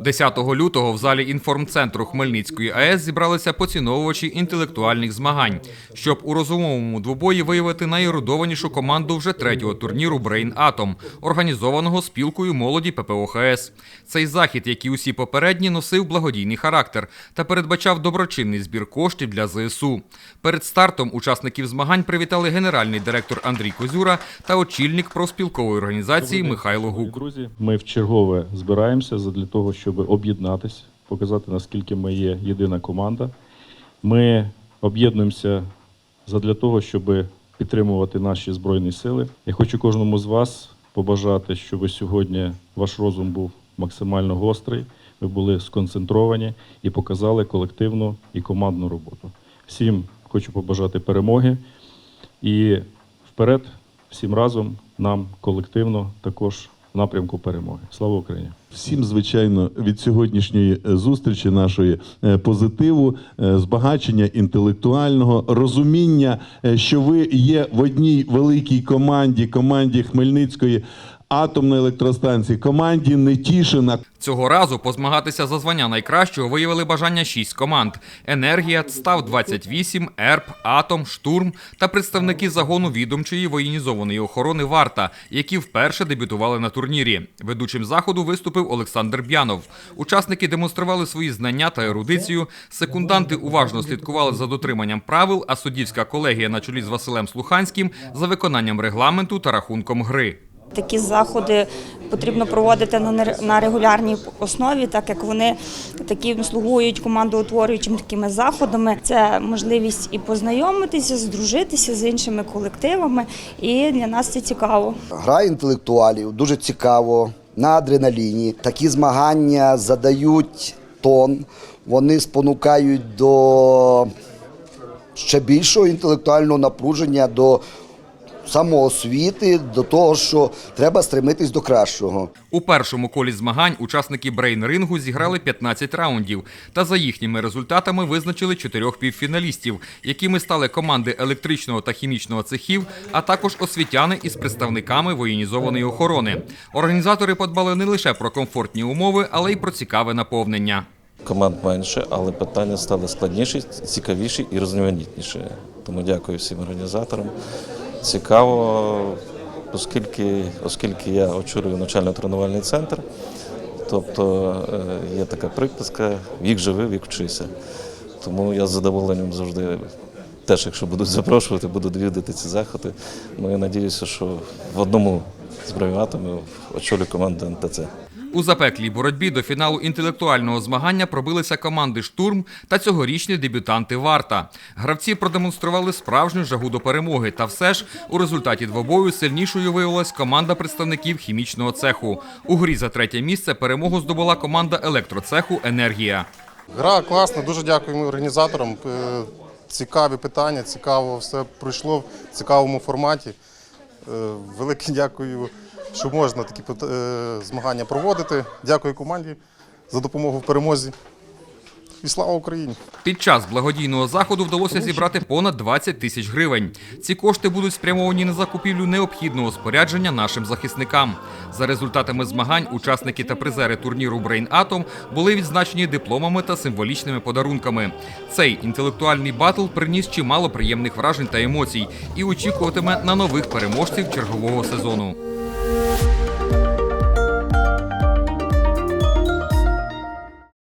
10 лютого в залі інформцентру Хмельницької АЕС зібралися поціновувачі інтелектуальних змагань, щоб у розумовому двобої виявити найерудованішу команду вже третього турніру Брейн Атом, організованого спілкою молоді ППОХС. Цей захід, як і усі попередні, носив благодійний характер та передбачав доброчинний збір коштів для ЗСУ. Перед стартом учасників змагань привітали генеральний директор Андрій Козюра та очільник профспілкової організації Михайло Гук. Друзі, ми в чергове збираємося для того, щоб об'єднатися, показати, наскільки ми є єдина команда. Ми об'єднуємося для того, щоб підтримувати наші збройні сили. Я хочу кожному з вас побажати, щоб сьогодні ваш розум був максимально гострий, ви були сконцентровані і показали колективну і командну роботу. Всім хочу побажати перемоги і вперед, всім разом, нам колективно також напрямку перемоги. Слава Україні! Всім, звичайно, від сьогоднішньої е, зустрічі нашої е, позитиву, е, збагачення інтелектуального, розуміння, що ви є в одній великій команді, команді Хмельницької атомної електростанції, команді Нетішина, Цього разу позмагатися за звання найкращого виявили бажання шість команд: Енергія, Став 28 ЕРП, Атом, Штурм та представники загону відомчої воєнізованої охорони Варта, які вперше дебютували на турнірі. Ведучим заходу виступив Олександр Б'янов. Учасники демонстрували свої знання та ерудицію. Секунданти уважно слідкували за дотриманням правил, а суддівська колегія на чолі з Василем Слуханським за виконанням регламенту та рахунком гри. Такі заходи потрібно проводити на регулярній основі, так як вони такі слугують командоутворюючими такими заходами. Це можливість і познайомитися, здружитися з іншими колективами, і для нас це цікаво. Гра інтелектуалів дуже цікаво, на адреналіні. Такі змагання задають тон, вони спонукають до ще більшого інтелектуального напруження, до самоосвіти, до того, що треба стремитись до кращого. У першому колі змагань учасники брейн-рингу зіграли 15 раундів та за їхніми результатами визначили чотирьох півфіналістів, якими стали команди електричного та хімічного цехів, а також освітяни із представниками воєнізованої охорони. Організатори подбали не лише про комфортні умови, але й про цікаве наповнення. Команд менше, але питання стали складніші, цікавіші і різноманітніші. Тому дякую всім організаторам. Цікаво, оскільки, оскільки я очолюю навчально-тренувальний центр, тобто е, є така приписка вік живи, вік вчися. Тому я з задоволенням завжди, теж, якщо будуть запрошувати, буду довідати ці заходи. Ну, я надіюся, що в одному з бровіатами очолю команду НТЦ. У запеклій боротьбі до фіналу інтелектуального змагання пробилися команди Штурм та цьогорічні дебютанти Варта. Гравці продемонстрували справжню жагу до перемоги. Та все ж у результаті двобою сильнішою виявилась команда представників хімічного цеху. У грі за третє місце перемогу здобула команда електроцеху Енергія. Гра класна, дуже дякуємо організаторам. Е, Цікаві питання, цікаво все пройшло в цікавому форматі. Е, Велике дякую, що можна такі е, змагання проводити. Дякую команді за допомогу в перемозі. І слава Україні! Під час благодійного заходу вдалося зібрати понад 20 тисяч гривень. Ці кошти будуть спрямовані на закупівлю необхідного спорядження нашим захисникам. За результатами змагань учасники та призери турніру Brain Atom були відзначені дипломами та символічними подарунками. Цей інтелектуальний батл приніс чимало приємних вражень та емоцій і очікуватиме на нових переможців чергового сезону.